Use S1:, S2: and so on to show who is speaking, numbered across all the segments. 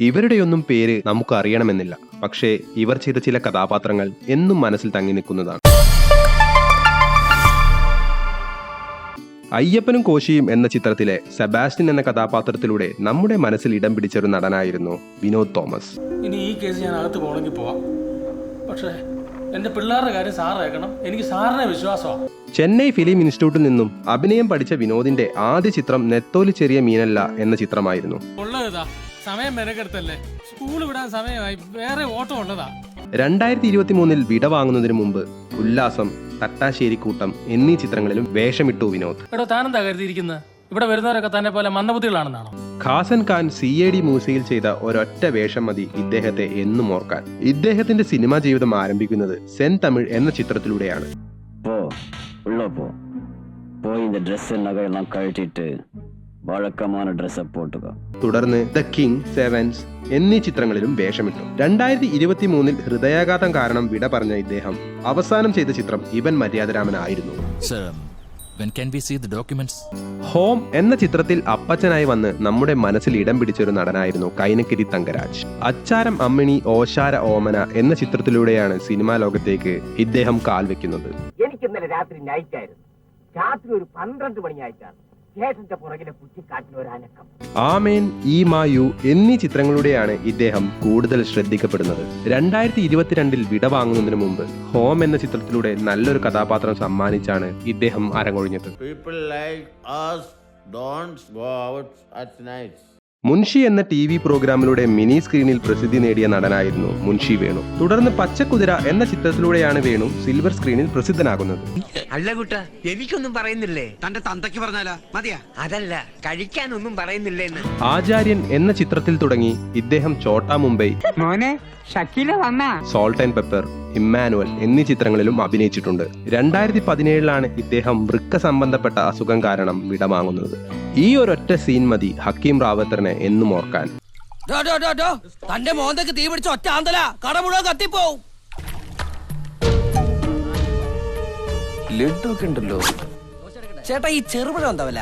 S1: ഇവരുടെയൊന്നും പേര് നമുക്ക് അറിയണമെന്നില്ല പക്ഷേ ഇവർ ചെയ്ത ചില കഥാപാത്രങ്ങൾ എന്നും മനസ്സിൽ തങ്ങി നിൽക്കുന്നതാണ്. അയ്യപ്പനും കോശിയും എന്ന ചിത്രത്തിലെ സെബാസ്റ്റിൻ എന്ന കഥാപാത്രത്തിലൂടെ നമ്മുടെ മനസ്സിൽ ഇടം പിടിച്ച ഒരു നടനായിരുന്നു വിനോദ് തോമസ്.
S2: ഇനി ഈ കേസ് ഞാൻ അകത്ത് പോകണമെങ്കിൽ പോവാം. പക്ഷേ എന്റെ പിള്ളേരുടെ കാര്യം സാറേക്കണം എനിക്ക് സാറിനെ വിശ്വാസമാണ്.
S1: ചെന്നൈ ഫിലിം ഇൻസ്റ്റിറ്റ്യൂട്ടിൽ നിന്നും അഭിനയം പഠിച്ച വിനോദിന്റെ ആദ്യ ചിത്രം നെത്തോലി ചെറിയ മീനല്ല എന്ന ചിത്രമായിരുന്നു.
S2: ഉള്ളതാ സമയം മെനക്കെടുത്തല്ലേ? സ്കൂൾ വിടാൻ സമയമായി. വേറെ ഓട്ടം ഉള്ളതാ.
S1: രണ്ടായിരത്തി ഇരുപത്തി മൂന്നിൽ വിട വാങ്ങുന്നതിന് മുമ്പ് ഉല്ലാസം തട്ടാശ്ശേരിക്കൂട്ടം എന്നീ ചിത്രങ്ങളിലും വേഷമിട്ടു വിനോദ്.
S2: എടോ താനെന്താ കരുതിയിരിക്കുന്നത് ഇവിടെ വരുന്നവരൊക്കെ തന്നെ പോലെ മന്ദബുദ്ധികളാണെന്നാണോ?
S1: Khasan Khan C A D മ്യൂസിയിൽ ചെയ്ത ഒരൊറ്റ വേഷം മതി ഇദ്ദേഹത്തെ എന്നും ഓർക്കാൻ. ഇദ്ദേഹത്തിന്റെ സിനിമാ ജീവിതം ആരംഭിക്കുന്നത് സെൻ തമിഴ് എന്ന ചിത്രത്തിലൂടെയാണ്.
S3: പോ ഉള്ളോ പോ. പോയി ഡ്രസ് നഗയെല്ലാം വഴക്കമാണ് ഡ്രസ്സപ്പ് പോട്ടുക.
S1: തുടർന്ന് ദ കിങ് സെവൻസ് എന്നീ ചിത്രങ്ങളിലും വേഷമിട്ടു. രണ്ടായിരത്തി ഇരുപത്തി മൂന്നിൽ ഹൃദയാഘാതം കാരണം വിട പറഞ്ഞ ഇദ്ദേഹം അവസാനം ചെയ്ത ചിത്രം ഇവൻ മര്യാദരാമനായിരുന്നു. ഹോം എന്ന ചിത്രത്തിൽ അപ്പച്ചനായി വന്ന് നമ്മുടെ മനസ്സിൽ ഇടം പിടിച്ചൊരു നടനായിരുന്നു കൈനക്കിരി തങ്കരാജ്. അച്ചാരം അമ്മിണി ഓശാര ഓമന എന്ന ചിത്രത്തിലൂടെയാണ് സിനിമാ ലോകത്തേക്ക് ഇദ്ദേഹം കാൽവെക്കുന്നത്
S4: എനിക്ക് ഇന്നലെ രാത്രി രാത്രി ഒരു പന്ത്രണ്ട് മണി അയച്ചായിരുന്നു പുറകിലെ കുറ്റിക്കാട്ടിൽ
S1: ആമേൻ ഈ മായു എന്നീ ചിത്രങ്ങളുടെയാണ് ഇദ്ദേഹം കൂടുതൽ ശ്രദ്ധിക്കപ്പെടുന്നത്. രണ്ടായിരത്തി ഇരുപത്തിരണ്ടിൽ വിട വാങ്ങുന്നതിന് മുമ്പ് ഹോം എന്ന ചിത്രത്തിലൂടെ നല്ലൊരു കഥാപാത്രം സമ്മാനിച്ചാണ് ഇദ്ദേഹം അരങ്ങൊഴിഞ്ഞത്.
S5: People like us don't go out at night.
S1: Munshi എന്ന ടി വി പ്രോഗ്രാമിലൂടെ മിനി സ്ക്രീനിൽ പ്രസിദ്ധി നേടിയ നടനായിരുന്നു മുൻഷി വേണു. തുടർന്ന് പച്ചക്കുതിര എന്ന ചിത്രത്തിലൂടെയാണ് വേണു സിൽവർ സ്ക്രീനിൽ പ്രസിദ്ധനാകുന്നത്.
S6: അല്ല കുട്ട എനിക്കൊന്നും പറയുന്നില്ലേ?
S7: തന്റെ തന്തയ്ക്ക് പറഞ്ഞാലോ മതിയാ?
S6: അതല്ല കഴിക്കാനൊന്നും പറയുന്നില്ലേ
S1: ആചാര്യൻ എന്ന ചിത്രത്തിൽ തുടങ്ങി ഇദ്ദേഹം ചോട്ടാ മുംബൈ.
S6: മോനെ ഷക്കീല വന്നാ?
S1: സോൾട്ട് ആൻഡ് പെപ്പർ ഇമ്മാനുവൽ എന്നീ ചിത്രങ്ങളിലും അഭിനയിച്ചിട്ടുണ്ട്. രണ്ടായിരത്തി പതിനേഴിലാണ് ഇദ്ദേഹം വൃക്ക സംബന്ധപ്പെട്ട അസുഖം കാരണം വിടവാങ്ങുന്നത്. ഈ ഒരൊറ്റ സീൻ മതി ഹക്കീം റാവത്തറിനെ എന്നും ഓർക്കാൻ.
S7: തന്റെ മോന്തക്ക് തീ പിടിച്ച ഒറ്റ ആന്തല. കട മുഴുവൻ കത്തിപ്പോവും.
S3: ലഡ്ഡൊക്കെ ഉണ്ടല്ലോ.
S7: ചേട്ടാ ഈ ചെറുപഴം എന്താവല്ല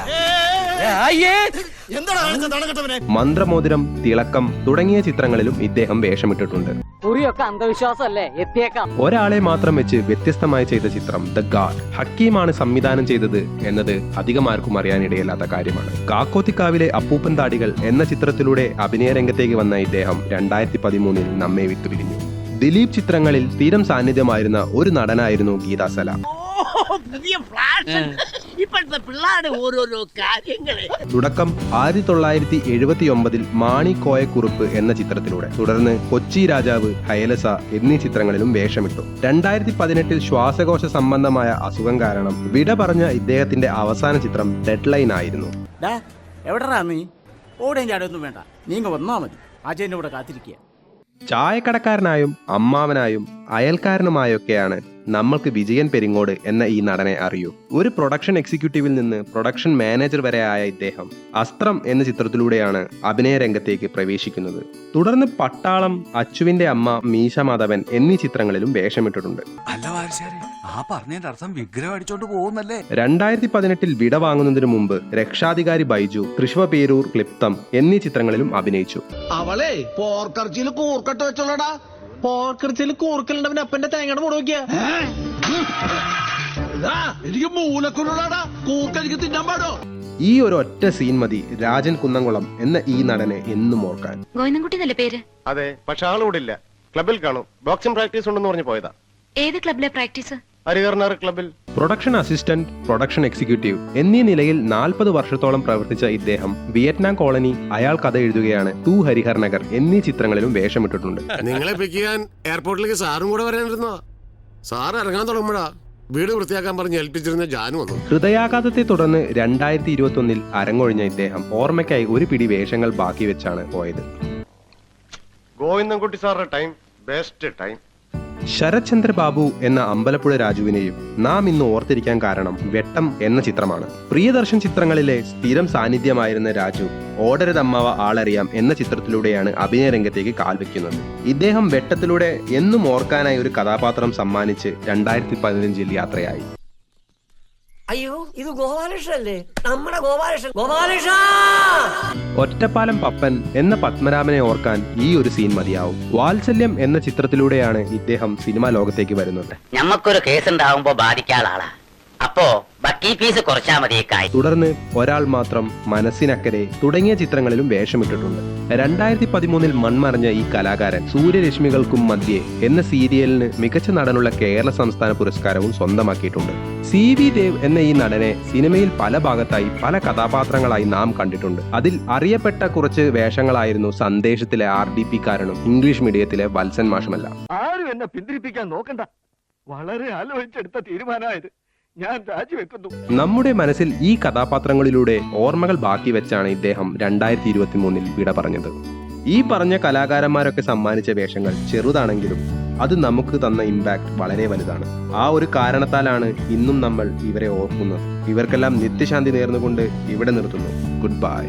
S1: മന്ത്രമോതിരം തിളക്കം തുടങ്ങിയ ചിത്രങ്ങളിലും ഇദ്ദേഹം വേഷമിട്ടിട്ടുണ്ട്.
S4: കുറിയൊക്കെ അന്ധവിശ്വാസമല്ലേ? എത്തിയേക്കാം.
S1: ഒരാളെ മാത്രം വെച്ച് വ്യത്യസ്തമായി ചെയ്ത ചിത്രം ദ ഗാഡ് ഹക്കീമാണ് സംവിധാനം ചെയ്തത് എന്നത് അധികം ആർക്കും അറിയാനിടയില്ലാത്ത കാര്യമാണ്. കാക്കോത്തിക്കാവിലെ അപ്പൂപ്പൻ താടികൾ എന്ന ചിത്രത്തിലൂടെ അഭിനയ രംഗത്തേക്ക് വന്ന ഇദ്ദേഹം രണ്ടായിരത്തി പതിമൂന്നിൽ നമ്മെ വിട്ടുപിരിഞ്ഞു. ദിലീപ് ചിത്രങ്ങളിൽ സ്ഥിരം സാന്നിധ്യമായിരുന്ന ഒരു നടനായിരുന്നു ഗീതാ ഫ്ലാഷ്
S4: ഇപ്പോഴത്തെ പിള്ളേരുടെ ഓരോരോ കാര്യങ്ങളെ.
S1: തുടക്കം ആയിരത്തി തൊള്ളായിരത്തി എഴുപത്തി ഒമ്പതിൽ മാണി കോയക്കുറുപ്പ് എന്ന ചിത്രത്തിലൂടെ. തുടർന്ന് കൊച്ചി രാജാവ് ഹയലസ എന്നീ ചിത്രങ്ങളിലും വേഷമിട്ടു. രണ്ടായിരത്തി പതിനെട്ടിൽ ശ്വാസകോശ സംബന്ധമായ അസുഖം കാരണം വിട പറഞ്ഞ ഇദ്ദേഹത്തിന്റെ അവസാന ചിത്രം ഡെഡ് ലൈൻ ആയിരുന്നു
S7: എവിടെടാ നീ? ഓടേം ചാടൊന്നും വേണ്ട. നീങ്ങ വന്നാ മതി. അജയന്റെ കൂടെ കാത്തിരിക്കുക.
S1: ചായക്കടക്കാരനായും അമ്മാവനായും അയൽക്കാരനുമായൊക്കെയാണ് നമ്മൾക്ക് വിജയൻ പെരിങ്ങോട് എന്ന ഈ നടനെ അറിയൂ. ഒരു പ്രൊഡക്ഷൻ എക്സിക്യൂട്ടീവിൽ നിന്ന് പ്രൊഡക്ഷൻ മാനേജർ വരെ ആയ ഇദ്ദേഹം അസ്ത്രം എന്ന ചിത്രത്തിലൂടെയാണ് അഭിനയ രംഗത്തേക്ക് പ്രവേശിക്കുന്നത്. തുടർന്ന് പട്ടാളം അച്ചുവിന്റെ അമ്മ മീശ മാധവൻ എന്നീ ചിത്രങ്ങളിലും വേഷമിട്ടിട്ടുണ്ട്. രണ്ടായിരത്തി പതിനെട്ടിൽ വിട വാങ്ങുന്നതിന് മുമ്പ് രക്ഷാധികാരി ബൈജു തൃശ്വ പേരൂർ ക്ലിപ്തം എന്നീ ചിത്രങ്ങളിലും അഭിനയിച്ചു.
S5: അവളെ പോർക്കർച്ചിയിൽ കൂർക്കട്ട് വെച്ചോളടാ. പോർക്കർച്ചിയിൽ കൂർക്കലുണ്ടവൻ അപ്പന്റെ തേങ്ങയുടെ മുട നോക്കിയാ. എനിക്ക് മൂലക്കുള്ളടാ കൂർക്ക തിന്നാൻ പാടോ?
S1: ഈ ഒരു ഒറ്റ സീൻ മതി രാജൻ കുന്നംകുളം എന്ന ഈ നടനെ എന്നും ഓർക്കാൻ.
S8: ഗോവിന്ദൻകുട്ടി എന്നല്ലേ പേര്?
S9: അതെ പക്ഷെ ആളിവിടെ ഇല്ല. ക്ലബിൽ കാണും. ബോക്സിംഗ് പ്രാക്ടീസ് ഉണ്ടെന്ന് പറഞ്ഞു പോയതാ.
S8: ഏത് ക്ലബിലെ പ്രാക്ടീസ്?
S9: ഹരികർണാർ ക്ലബിൽ.
S1: പ്രൊഡക്ഷൻ അസിസ്റ്റന്റ് പ്രൊഡക്ഷൻ എക്സിക്യൂട്ടീവ് എന്നീ നിലയിൽ നാൽപ്പത് വർഷത്തോളം പ്രവർത്തിച്ച ഇദ്ദേഹം വിയറ്റ്നാം കോളനി അയാൾ കഥ എഴുതുകയാണ് ടു ഹരിഹർ നഗർ എന്നീ ചിത്രങ്ങളിലും വേഷമിട്ടിട്ടുണ്ട്.
S5: നിങ്ങളെ പിക്ക് ചെയ്യാൻ എയർപോർട്ടിലേക്ക് സാറും കൂടെ വരാനിരുന്നോ? സാർ ഇറങ്ങാൻ തുടങ്ങുമ്പോഴാ വീട് വൃത്തിയാക്കാൻ പറഞ്ഞ് ഏൽപ്പിച്ചിരുന്ന ജാനു വന്നു.
S1: ഹൃദയാഘാതത്തെ തുടർന്ന് രണ്ടായിരത്തി ഇരുപത്തി ഒന്നിൽ അരങ്ങൊഴിഞ്ഞ ഇദ്ദേഹം ഓർമ്മയ്ക്കായി ഒരു പിടി വേഷങ്ങൾ ബാക്കി വെച്ചാണ് പോയത്.
S9: ഗോവിന്ദൻകുട്ടി സാറിന്റെ time best time
S1: Sarath Chandra Babu എന്ന അമ്പലപ്പുഴ രാജുവിനെയും നാം ഇന്ന് ഓർത്തിരിക്കാൻ കാരണം വെട്ടം എന്ന ചിത്രമാണ്. പ്രിയദർശൻ ചിത്രങ്ങളിലെ സ്ഥിരം സാന്നിധ്യമായിരുന്ന രാജു ഓടരുതമ്മാവ ആളറിയാം എന്ന ചിത്രത്തിലൂടെയാണ് അഭിനയ രംഗത്തേക്ക് കാൽവെക്കുന്നത് ഇദ്ദേഹം വെട്ടത്തിലൂടെ എന്നും ഓർക്കാനായി ഒരു കഥാപാത്രം സമ്മാനിച്ച് രണ്ടായിരത്തി പതിനഞ്ചിൽ യാത്രയായി.
S6: അയ്യോ ഇത് ഗോപാലകൃഷ്ണല്ലേ നമ്മുടെ ഗോപാലകൃഷ്ണൻ. ഗോപാലകൃഷ്ണ!
S1: ഒറ്റപ്പാലം പപ്പൻ എന്ന പത്മരാമനെ ഓർക്കാൻ ഈ ഒരു സീൻ മതിയാവും. വാത്സല്യം എന്ന ചിത്രത്തിലൂടെയാണ് ഇദ്ദേഹം സിനിമാ ലോകത്തേക്ക് വരുന്നത്.
S4: നമുക്കൊരു കേസ് ഉണ്ടാവുമ്പോ ബാധിക്കാത്ത ആളാ. അപ്പോ ബാക്കി ഫീസ് കുറച്ചാ മതി
S1: തുടർന്ന് ഒരാൾ മാത്രം മനസ്സിനക്കരെ തുടങ്ങിയ ചിത്രങ്ങളിലും വേഷമിട്ടിട്ടുണ്ട്. രണ്ടായിരത്തി പതിമൂന്നിൽ മൺമറഞ്ഞ ഈ കലാകാരൻ സൂര്യരശ്മികൾക്കും മധ്യേ എന്ന സീരിയലിന് മികച്ച നടനുള്ള കേരള സംസ്ഥാന പുരസ്കാരവും സ്വന്തമാക്കിയിട്ടുണ്ട്. സി വി ദേവ് എന്ന ഈ നടനെ സിനിമയിൽ പല ഭാഗത്തായി പല കഥാപാത്രങ്ങളായി നാം കണ്ടിട്ടുണ്ട്. അതിൽ അറിയപ്പെട്ട കുറച്ച് വേഷങ്ങളായിരുന്നു സന്ദേശത്തിലെ ആർ ഡി പി കാരനും ഇംഗ്ലീഷ് മീഡിയത്തിലെ വത്സൻ മാഷുമല്ല.
S9: ആരും എന്നെ പിന്തിരിപ്പിക്കാൻ നോക്കണ്ട. വളരെ ആലോചിച്ചെടുത്ത തീരുമാനമായത്. ഞാൻ രാജിവെക്കുന്നു.
S1: നമ്മുടെ മനസ്സിൽ ഈ കഥാപാത്രങ്ങളിലൂടെ ഓർമ്മകൾ ബാക്കി വെച്ചാണ് ഇദ്ദേഹം രണ്ടായിരത്തി ഇരുപത്തി മൂന്നിൽ വിട പറഞ്ഞത്. ഈ പറഞ്ഞ കലാകാരന്മാരൊക്കെ സമ്മാനിച്ച വേഷങ്ങൾ ചെറുതാണെങ്കിലും അത് നമുക്ക് തന്ന ഇമ്പാക്ട് വളരെ വലുതാണ്. ആ ഒരു കാരണത്താലാണ് ഇന്നും നമ്മൾ ഇവരെ ഓർക്കുന്നത്. ഇവർക്കെല്ലാം നിത്യശാന്തി നേർന്നുകൊണ്ട് ഇവിടെ നിർത്തുന്നു. Good bye